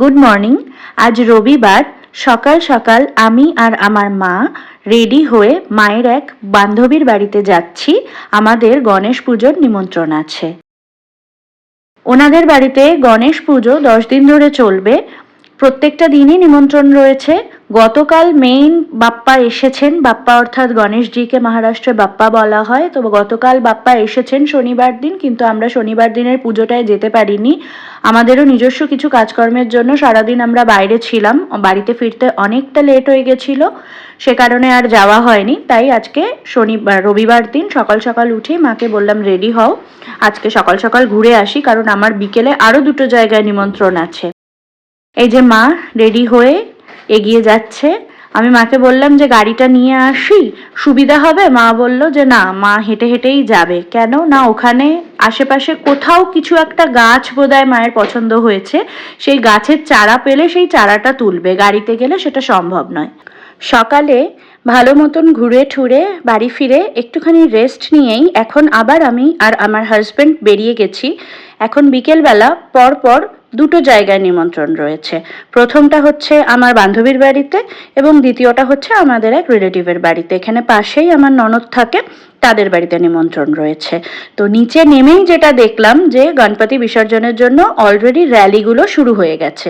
Good morning আজ রবিবার। সকাল সকাল আমি আর আমার মা রেডি হয়ে মায়ের এক বান্ধবীর বাড়িতে যাচ্ছি। আমাদের গণেশ পুজোর নিমন্ত্রণ আছে। ওনাদের বাড়িতে গণেশ পুজো দশ দিন ধরে চলবে। প্রত্যেকটা দিনই নিমন্ত্রণ রয়েছে। গতকাল মেইন বাপ্পা এসেছেন। বাপ্পা অর্থাৎ গণেশজিকে মহারাষ্ট্রে বাপ্পা বলা হয়। তো গতকাল বাপ্পা এসেছেন শনিবার দিন, কিন্তু আমরা শনিবার দিনের পুজোটায় যেতে পারিনি। আমাদেরও নিজস্ব কিছু কাজকর্মের জন্য সারাদিন আমরা বাইরে ছিলাম। বাড়িতে ফিরতে অনেকটা লেট হয়ে গেছিল। সে কারণে আর যাওয়া হয়নি। তাই আজকে শনিবার, রবিবার দিন সকাল সকাল উঠে মাকে বললাম, রেডি হও। আজকে সকাল সকাল ঘুরে আসি, কারণ আমার বিকেলে আরও দুটো জায়গায় নিমন্ত্রণ আছে। এই যে মা, রেডি হয়ে এগিয়ে যাচ্ছে। আমি মাকে বললাম যে, গাড়িটা নিয়ে আসি, সুবিধা হবে? মা বলল যে, না, মা হেঁটে হেঁটেই যাবে। কেন? না, ওখানে আশেপাশে কোথাও কিছু একটা গাছ বোধহয় মায়ের পছন্দ হয়েছে। সেই গাছের চারা পেলে সেই চারাটা তুলবে। গাড়িতে গেলে সেটা সম্ভব নয়। সকালে ভালো মতন ঘুরে ঠুরে বাড়ি ফিরে একটুখানি রেস্ট নিয়েই এখন আবার আমি আর আমার হাজব্যান্ড বেরিয়ে গেছি। এখন বিকেলবেলা পর পর দুটো জায়গায় নিমন্ত্রণ রয়েছে। প্রথমটা হচ্ছে আমার বান্ধবীর বাড়িতে এবং দ্বিতীয়টা হচ্ছে আমাদের এক রিলেটিভের বাড়িতে। এখানে পাশেই আমার ননদ থাকে, তাদের বাড়িতে নিমন্ত্রণ রয়েছে। তো নিচে নেমেই যেটা দেখলাম যে গণপতি বিসর্জনের জন্য অলরেডি র্যালিগুলো শুরু হয়ে গেছে।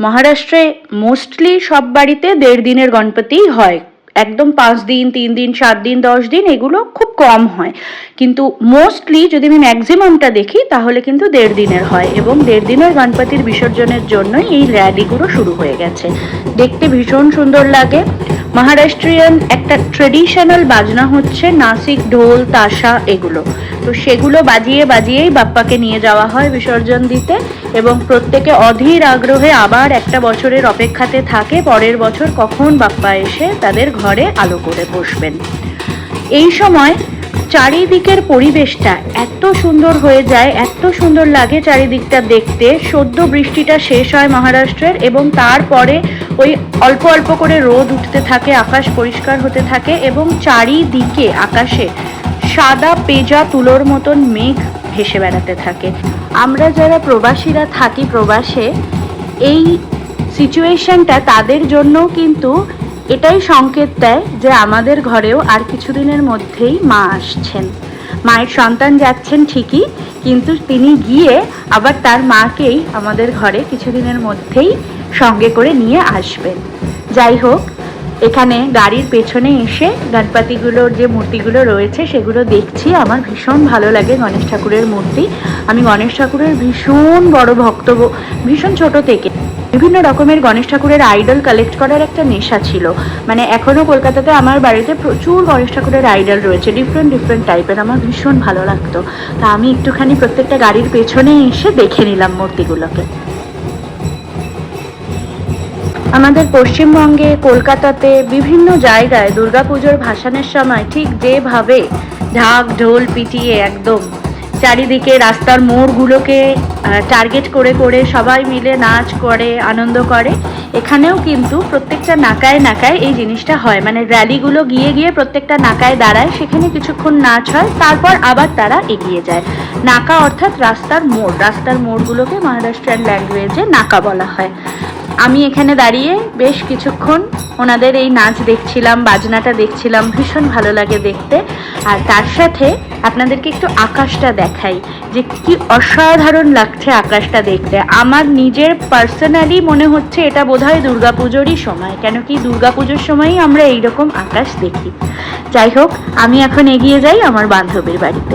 মহারাষ্ট্রে মোস্টলি সব বাড়িতে দেড় দিনের গণপতিই হয়। একদম পাঁচ দিন, তিন দিন, সাত দিন, দশ দিন এগুলো খুব কম হয়। কিন্তু মোস্টলি যদি আমি ম্যাক্সিমামটা দেখি, তাহলে কিন্তু দেড় দিনের হয় এবং দেড় দিনের গণপতির বিসর্জনের জন্যই এই র্যালিগুলো শুরু হয়ে গেছে। দেখতে ভীষণ সুন্দর লাগে। মহারাষ্ট্রিয়ান একটা ট্রেডিশনাল বাজনা হচ্ছে নাসিক, ঢোল, তাসা এগুলো। তো সেগুলো বাজিয়ে বাজিয়েই বাপ্পাকে নিয়ে যাওয়া হয় বিসর্জন দিতে এবং প্রত্যেকে অধীর আগ্রহে আবার একটা বছরের অপেক্ষাতে থাকে পরের বছর কখন বাপ্পা এসে তাদের ঘরে আলো করে বসবেন। এই সময় চারিদিকের পরিবেশটা এত সুন্দর হয়ে যায়, এত সুন্দর লাগে চারিদিকটা দেখতে। সদ্য বৃষ্টিটা শেষ হয় মহারাষ্ট্রের এবং তারপরে ওই অল্প অল্প করে রোদ উঠতে থাকে, আকাশ পরিষ্কার হতে থাকে এবং চারিদিকে আকাশে সাদা পেজা তুলোর মতন মেঘ ভেসে বেড়াতে থাকে। আমরা যারা প্রবাসীরা থাকি প্রবাসে, এই সিচুয়েশনটা তাদের জন্য কিন্তু এটাই সংকেত দেয় যে আমাদের ঘরেও আর কিছুদিনের মধ্যেই মা আসছেন। মায়ের সন্তান যাচ্ছেন ঠিকই, কিন্তু তিনি গিয়ে আবার তার মাকেই আমাদের ঘরে কিছুদিনের মধ্যেই সঙ্গে করে নিয়ে আসবেন। যাই হোক এখানে গাড়ির পেছনে এসে গণপতিগুলোর যে মূর্তিগুলো রয়েছে, সেগুলো দেখছি। আমার ভীষণ ভালো লাগে গণেশ ঠাকুরের মূর্তি। আমি গণেশ ঠাকুরের ভীষণ বড় ভক্ত ভীষণ ছোট থেকে। বিভিন্ন রকমের গণেশ ঠাকুরের আইডল কালেক্ট করার একটা নেশা ছিল। মানে এখনও কলকাতাতে আমার বাড়িতে প্রচুর গণেশ ঠাকুরের আইডল রয়েছে ডিফারেন্ট ডিফারেন্ট টাইপের আমার ভীষণ ভালো লাগতো। তা আমি একটুখানি প্রত্যেকটা গাড়ির পেছনে এসে দেখে নিলাম মূর্তিগুলোকে। আমাদের পশ্চিমবঙ্গে, কলকাতাতে বিভিন্ন জায়গায় দুর্গাপুজোর ভাসানের সময় ঠিক যেভাবে ঢাক ঢোল পিটিয়ে একদম চারিদিকে রাস্তার মোড়গুলোকে টার্গেট করে করে সবাই মিলে নাচ করে, আনন্দ করে, এখানেও কিন্তু প্রত্যেকটা নাকায় নাকায় এই জিনিসটা হয়। মানে র্যালিগুলো গিয়ে গিয়ে প্রত্যেকটা নাকায় দাঁড়ায়, সেখানে কিছুক্ষণ নাচ হয়, তারপর আবার তারা এগিয়ে যায়। নাকা অর্থাৎ রাস্তার মোড়, রাস্তার মোড়গুলোকে মহারাষ্ট্রিয়ান ল্যাঙ্গুয়েজে নাকা বলা হয়। আমি এখানে দাঁড়িয়ে বেশ কিছুক্ষণ ওনাদের এই নাচ দেখছিলাম, বাজনাটা দেখছিলাম, ভীষণ ভালো লাগে দেখতে। আর তার সাথে আপনাদেরকে একটু আকাশটা দেখাই, যে কি অসাধারণ লাগছে আকাশটা দেখতে। আমার নিজের পার্সোনালি মনে হচ্ছে এটা বোধহয় দুর্গাপুজোরই সময়, কেন কি দুর্গাপুজোর সময়ই আমরা এইরকম আকাশ দেখি। যাই হোক, আমি এখন এগিয়ে যাই আমার বান্ধবীর বাড়িতে।